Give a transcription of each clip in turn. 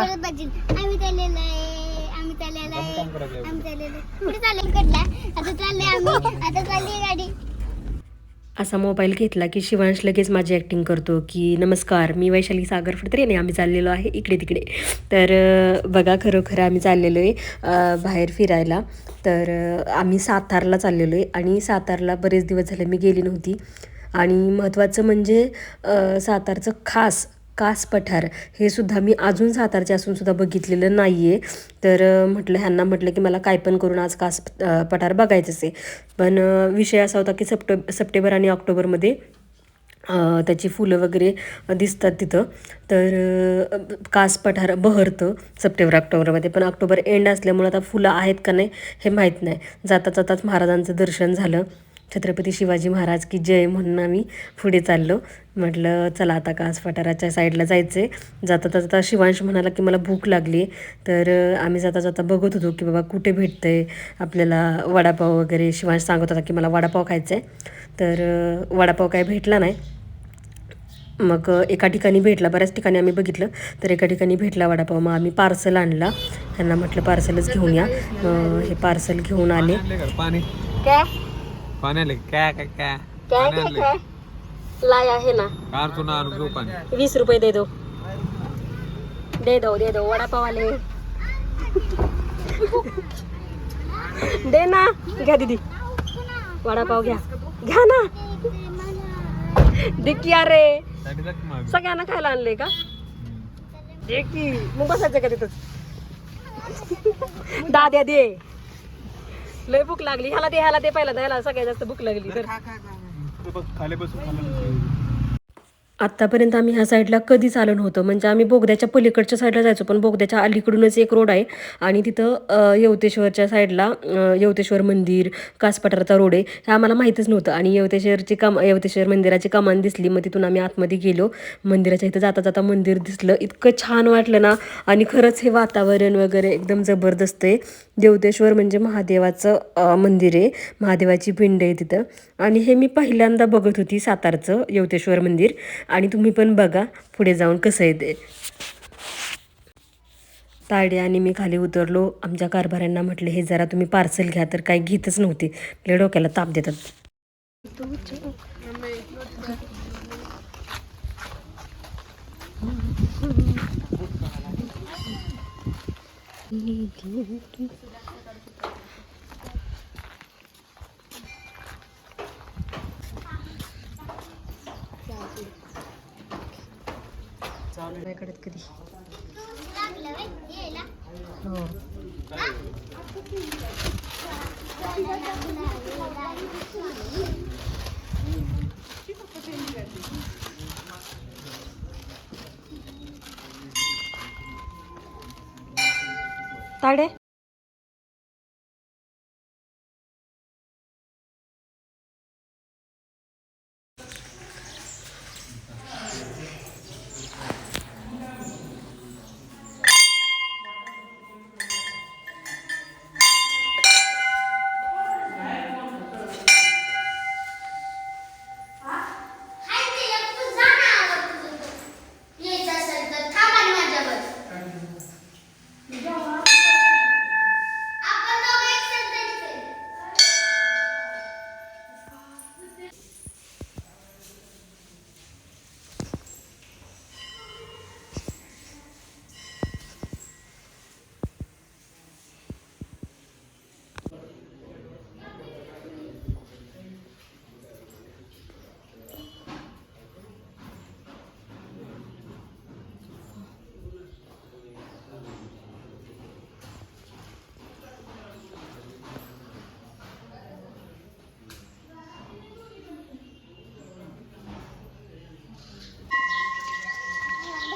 परत बघीन. आम्ही चाललेलो आहे. आम्ही चाललेलो आहे. आम्ही चाललेलो आहे. कुठे चालले कडला आता चालले आम्ही. आता चालली गाडी. असा मोबाईल घेतला की शिवांश लगेच माझी ॲक्टिंग करतो की नमस्कार मी वैशाली सागर फडतरे आणि आम्ही चाललेलो आहे इकडे तिकडे. तर अं, बघा खरोखर आम्ही चाललेलो आहे अं, बाहेर फिरायला. तर अं, आम्ही सातारला चाललेलो आहे आणि सातारला बरेच दिवस झाले मी गेली नव्हती. आणि महत्त्वाचं म्हणजे अं, सातारचं खास कास पठार. हे सुद्धा मी अजून सातारचे असून सुद्धा बघितलेलं नाही आहे तर म्हटलं ह्यांना म्हटलं की मला काय पण करून आज कास पठार बघायचंच आहे. पण विषय असा होता की सप्टेंबर सप्टेंबर आणि ऑक्टोबरमध्ये त्याची फुलं वगैरे दिसतात तिथं. तर कास पठार बहरतं सप्टेंबर ऑक्टोबरमध्ये. पण ऑक्टोबर एंड असल्यामुळं आता फुलं आहेत का नाही हे माहीत नाही. जाता जाताच महाराजांचं दर्शन झालं. छत्रपती शिवाजी महाराज की जय म्हणून आम्ही पुढे चाललो. म्हटलं चला आता कास पठाराच्या साईडला जायचं आहे जाता जाता शिवांश म्हणाला की मला भूक लागली तर आम्ही जाता जाता बघत होतो की बाबा कुठे भेटतं आहे आपल्याला वडापाव वगैरे? शिवांश सांगत होता की मला वडापाव खायचा आहे तर वडापाव काय भेटला नाही. मग एका ठिकाणी भेटला. बऱ्याच ठिकाणी आम्ही बघितलं. तर एका ठिकाणी भेटला वडापाव. मग आम्ही पार्सल आणला. त्यांना म्हटलं पार्सलच घेऊन या. हे पार्सल घेऊन आले. पाणी काय पाणी आले काय काय काय काय पाणी काय आणले काय लाय आहे ना. कारतो ना आणून घेऊ पाणी. वीस रुपये दे दो. दे दो दे दो वडापाव आले दे ना. घ्या दीदी. वडापाव घ्या. घ्या ना. दे की अरे. साठी जा की मागे. सगळ्यांना खायला आणले का? दे की. मग बसायचं का तिथं? दाद्या दे. लय भूक लागली. ह्याला दे ह्याला दे पहिला ह्याला सगळ्यात जास्त भूक लागली. तर बघ, खाली बसून खाल्लं. आत्तापर्यंत आम्ही ह्या साईडला कधीच आलो नव्हतं. म्हणजे आम्ही बोगद्याच्या पलीकडच्या साईडला जायचो पण बोगद्याच्या अलीकडूनच एक रोड आहे. आणि तिथं यवतेश्वरच्या साईडला यवतेश्वर मंदिर कासपठाराचा रोड आहे. हे आम्हाला माहीतच नव्हतं. आणि यवतेश्वरची कम यवतेश्वर मंदिराची कमान दिसली. मग तिथून आम्ही आतमध्ये गेलो. मंदिराच्या इथं जाता जाता मंदिर दिसलं. इतकं छान वाटलं ना. आणि खरंच हे वातावरण वगैरे एकदम जबरदस्त आहे. देवतेश्वर म्हणजे महादेवाचं मंदिर आहे. महादेवाची पिंड आहे तिथं. आणि हे मी पहिल्यांदा बघत होती सातारचं यवतेश्वर मंदिर. आणि तुम्ही पण बघा पुढे जाऊन कसं आहे ते. आणि मी खाली उतरलो. आमच्या कारभाऱ्यांना म्हटलं हे जरा तुम्ही पार्सल घ्या. तर काही घेतच नव्हते. डोक्याला ताप देतात. नाही कडत कधी. हो ताडे?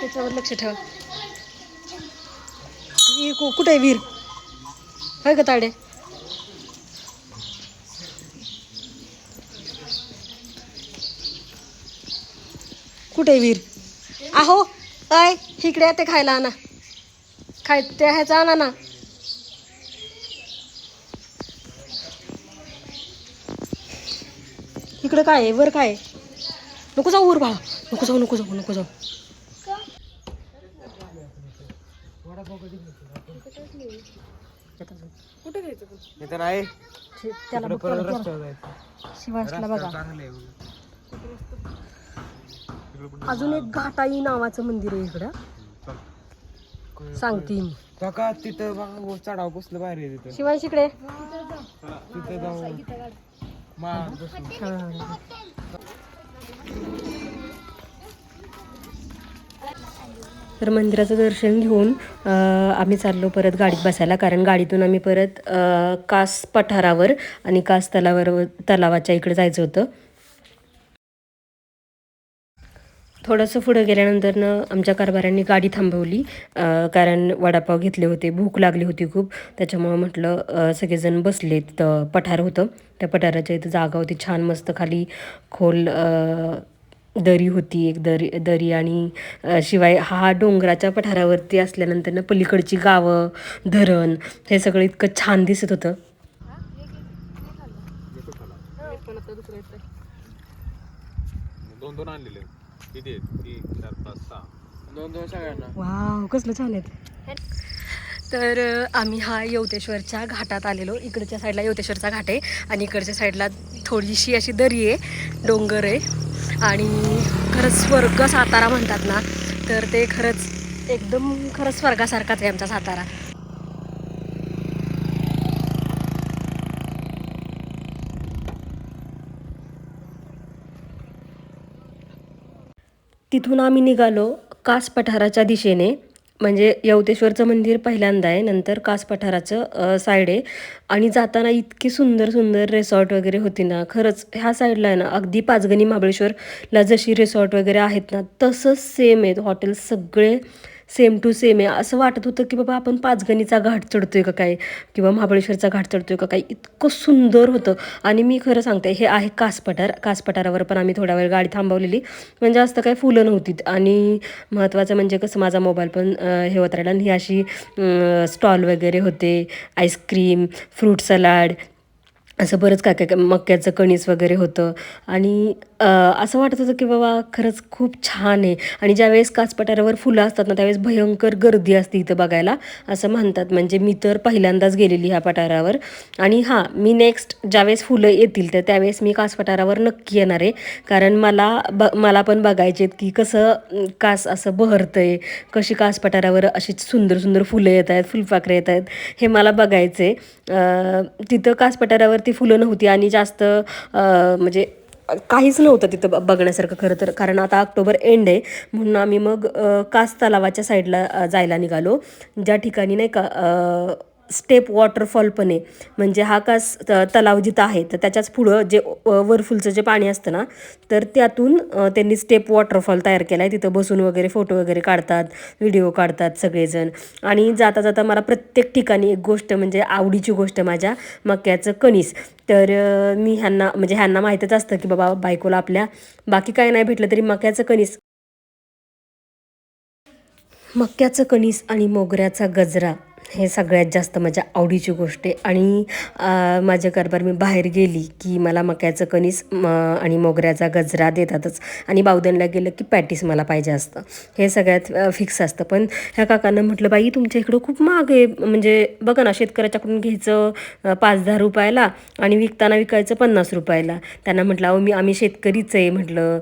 त्याच्यावर लक्ष ठेवा. वीर कु- कुठे आहे वीर? काय का ताडे. कुठे आहे वीर? आहो अय इकडे ते खायला आणा. खाय ते ह्याचा आणा ना. इकडं काय आहे? वर काय आहे? नको जाऊ वर बाळा. नको जाऊ नको जाऊ नको जाऊ. इथं नाही त्याला इकडं बघ परत परत रस्त्यावर जायचं. शिवांशला बघा. रस्ता चांगलं आहे उलट. अजून एक घाटाई नावाचं मंदिर आहे इकडं. सांगते मी. काका तिथं बघा वर चढाव कसलं भारी आहे तिथं. शिवांश इकडे. तिथं बसून. तर मंदिराचं दर्शन घेऊन आम्ही चाललो परत गाडीत बसायला. कारण गाडीतून आम्ही परत कास पठारावर आणि कास तलावावर तलावाच्या इकडे जायचं होतं. थोडंसं पुढं गेल्यानंतरनं आमच्या कारभाऱ्यांनी गाडी थांबवली. कारण वडापाव घेतले होते. भूक लागली होती खूप. त्याच्यामुळं म्हटलं सगळेजण बसले तिथं पठार होतं. त्या पठाराच्या इथं जागा होती. छान मस्त खाली खोल दरी होती एक दरी दरी आणि शिवाय हा डोंगराच्या पठारावरती असल्यानंतर ना पलीकडची गावं धरण हे सगळं इतकं छान दिसत होतं. दोन दोन आणलेले किती आहेत? तीन चार पाच सहा. दोन दोन सगळ्यांना. वाव कसलं छान आहेत. तर आम्ही हा यवतेश्वरच्या घाटात आलेलो. इकडच्या साईडला यवतेश्वरचा घाट आहे आणि इकडच्या साईडला थोडीशी अशी दरी आहे. डोंगर आहे. आणि खरंच स्वर्ग सातारा म्हणतात ना तर ते खरंच एकदम खरंच स्वर्गासारखाच आहे आमचा सातारा. तिथून आम्ही निघालो कास पठाराच्या दिशेने. म्हणजे यवतेश्वरचं मंदिर पहिल्यांदा आहे नंतर कास पठाराचं साईड आहे. आणि जाताना इतकी सुंदर सुंदर रिसॉर्ट वगैरे होती ना खरंच ह्या साईडला आहे ना अगदी पाचगणी महाबळेश्वरला जशी रिसॉर्ट वगैरे आहेत ना तसंच सेम आहेत. हॉटेल्स सगळे सेम टू सेम आहे. असं वाटत होतं की बाबा आपण पाचगणीचा घाट चढतोय का काय? किंवा महाबळेश्वरचा घाट चढतोय का काय? इतकं सुंदर होतं. आणि मी खरं सांगते हे आहे कासपठार. कासपठारावर पण आम्ही थोडा वेळ गाडी थांबवलेली. म्हणजे जास्त काही फुलं नव्हती. आणि महत्त्वाचं म्हणजे कसं माझा मोबाईल पण हे होत राहिला आणि ही अशी स्टॉल वगैरे होते. आईस्क्रीम फ्रूट सलाड असं बरंच काय काय मक्याचं कणीस वगैरे होतं. आणि असं वाटत होतं की बाबा खरंच खूप छान आहे. आणि ज्यावेळेस काचपटाऱ्यावर फुलं असतात ना त्यावेळेस भयंकर गर्दी असते इथं बघायला असं म्हणतात. म्हणजे मी तर पहिल्यांदाच गेलेली ह्या पठारावर आणि हां मी नेक्स्ट ज्यावेळेस फुलं येतील तर त्यावेळेस मी कास पठारावर नक्की येणार आहे. कारण मला ब मला पण बघायचे आहेत की कसं कास असं बहरतं आहे कशी कास पठारावर अशी सुंदर सुंदर फुलं येत आहेत फुलपाखरे येत आहेत हे मला बघायचं आहे तिथं कासपटारावरती फुलं नव्हती आणि जास्त म्हणजे काहीच नव्हतं तिथं ब- बघण्यासारखं खरं तर. कारण आता ऑक्टोबर एंड आहे. म्हणून आम्ही मग कास तलावाच्या साईडला जायला निघालो. ज्या ठिकाणी नाही का स्टेप वॉटरफॉल पण आहे. म्हणजे हा कास त- तलाव जिथं आहे तर त्याच्याच पुढं जे वरफुलचं जे पाणी असतं ना तर त्यातून त्यांनी स्टेप वॉटरफॉल तयार केला आहे. तिथं बसून वगैरे फोटो वगैरे काढतात व्हिडिओ काढतात सगळेजण. आणि जाता जाता मला प्रत्येक ठिकाणी एक गोष्ट म्हणजे आवडीची गोष्ट माझ्या मक्याचं कणीस. तर मी ह्यांना म्हणजे ह्यांना माहीतच असतं की बाबा बायकोला आपल्या बाकी काय नाही भेटलं तरी मक्याचं कणीस मक्याचं कणीस आणि मोगऱ्याचा गजरा. हे सगळ्यात जास्त माझ्या आवडीची गोष्ट आहे. आणि माझ्या कारभार मी बाहेर गेली की मला मक्याचं कणीस म आणि मोगऱ्याचा गजरा देतातच. आणि बावधनला गेलं की पॅटीस मला पाहिजे असतं. हे सगळ्यात फिक्स असतं. पण ह्या काकांना म्हटलं बाई तुमच्या इकडं खूप महाग आहे. म्हणजे बघा ना शेतकऱ्याच्याकडून घ्यायचं पाच दहा रुपयाला आणि विकताना विकायचं पन्नास रुपयाला. त्यांना म्हटलं अहो मी आम्ही शेतकरीच आहे. म्हटलं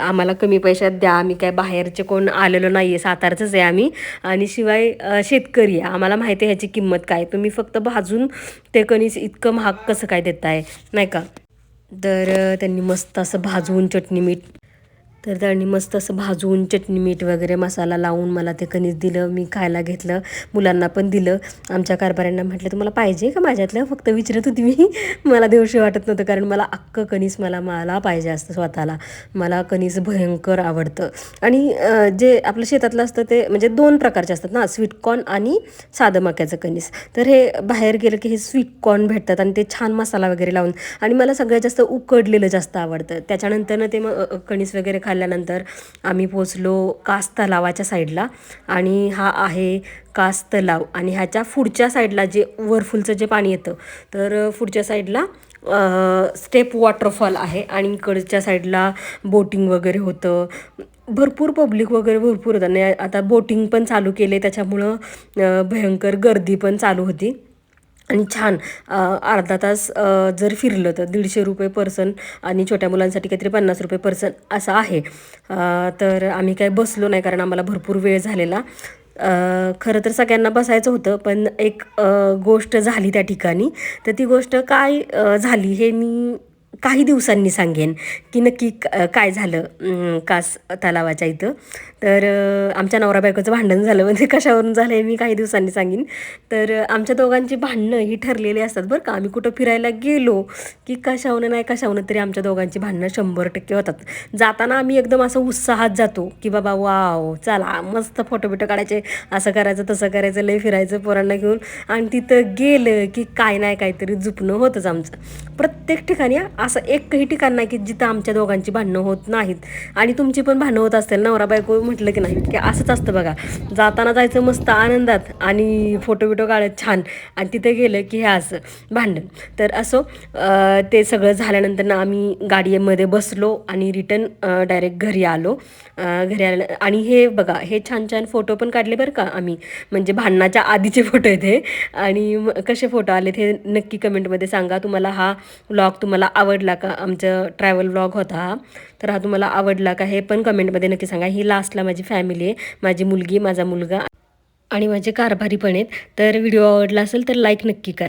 आम्हाला कमी पैशात द्या. आम्ही काय बाहेरचे कोण आलेलो नाही आहे सातारचंच आहे आम्ही. आणि शिवाय शेतकरी आहे. आम्हाला माहिती आहे ह्याची किंमत काय. तुम्ही फक्त भाजून ते कणीस इतकं महाग कसं काय देताय नाही का? तर त्यांनी मस्त असं भाजून चटणी मीठ तर त्यांनी मस्त असं भाजून चटणी मीठ वगैरे मसाला लावून मला ते कणीस दिलं मी खायला घेतलं मुलांना पण दिलं. आमच्या कारभाऱ्यांना म्हटलं तुम्हाला पाहिजे का माझ्यातलं? फक्त विचारत होती मी. मला देवशी वाटत नव्हतं कारण मला अख्खं कणीस मला मला पाहिजे असतं स्वतःला. मला कणीस भयंकर आवडतं. आणि जे आपलं शेतातलं असतं ते म्हणजे दोन प्रकारचे असतात ना स्वीटकॉर्न आणि साधं मक्याचं कणीस. तर हे बाहेर गेलं की हे स्वीटकॉर्न भेटतात आणि ते छान मसाला वगैरे लावून. आणि मला सगळ्यात जास्त उकडलेलं जास्त आवडतं. त्याच्यानंतर ते मग कणीस वगैरे खाल्ल्यानंतर आम्ही पोचलो कास तलावाच्या साईडला. आणि हा आहे कास तलाव. आणि ह्याच्या पुढच्या साईडला जे वरफुलचं जे पाणी येतं तर पुढच्या साईडला स्टेप वॉटरफॉल आहे. आणि इकडच्या साईडला बोटिंग वगैरे होतं. भरपूर पब्लिक वगैरे भरपूर होतं. आणि आता बोटिंग पण चालू केले त्याच्यामुळं भयंकर गर्दी पण चालू होती. आणि छान अर्धा तास जर फिरलं तर दीडशे रुपये पर्सन आणि छोट्या मुलांसाठी काहीतरी पन्नास रुपये पर्सन असं आहे. तर आम्ही काय बसलो नाही कारण आम्हाला भरपूर वेळ झालेला. खरं तर सगळ्यांना बसायचं होतं पण एक गोष्ट झाली त्या ठिकाणी. तर ती गोष्ट काय झाली हे मी काही दिवसांनी सांगेन की नक्की क- काय झालं कास तलावाच्या इथं. तर आमच्या नवरा बायकोचं भांडण झालं म्हणजे कशावरून झालं आहे मी काही दिवसांनी सांगेन. तर आमच्या दोघांची भांडणं ही ठरलेली असतात बरं का. आम्ही कुठं फिरायला गेलो की कशावनं नाही कशावनं तरी आमच्या दोघांची भांडणं शंभर टक्के होतात. जाताना आम्ही एकदम असं उत्साहात जातो की बाबा वाव चला मस्त फोटो बिटो काढायचे. असं करायचं तसं करायचं लय फिरायचं पोरांना घेऊन. आणि तिथं गेलं की काय नाही काहीतरी जुपणं होतंच आमचं. प्रत्येक ठिकाणी असं एकही ठिकाण नाही की जिथं आमच्या दोघांची भांडणं होत नाहीत. आणि तुमची पण भांडणं होत असतील. नवरा बायको म्हटलं की नाही की असंच असतं बघा. जाताना जायचं मस्त आनंदात आणि फोटो बिटो काढत छान. आणि तिथे गेलं की हे असं भांडण. तर असो ते सगळं झाल्यानंतर ना आम्ही गाडीमध्ये बसलो आणि रिटर्न डायरेक्ट घरी आलो. घरी आल्या आणि हे बघा हे छान छान फोटो पण काढले बरं का आम्ही. म्हणजे भांडणाच्या आधीचे फोटो आहेत हे. आणि कसे फोटो आले हे नक्की कमेंटमध्ये सांगा. तुम्हाला हा व्लॉग तुम्हाला आवडला का आमचं ट्रॅव्हल व्लॉग होता हा तर हा तुम्हाला आवडला का हे पण कमेंटमध्ये नक्की सांगा. ही लास्टला माझी फॅमिली आहे माझी मुलगी माझा मुलगा आणि माझे कारभारी पण आहेत. तर व्हिडिओ आवडला असेल तर लाईक नक्की करा.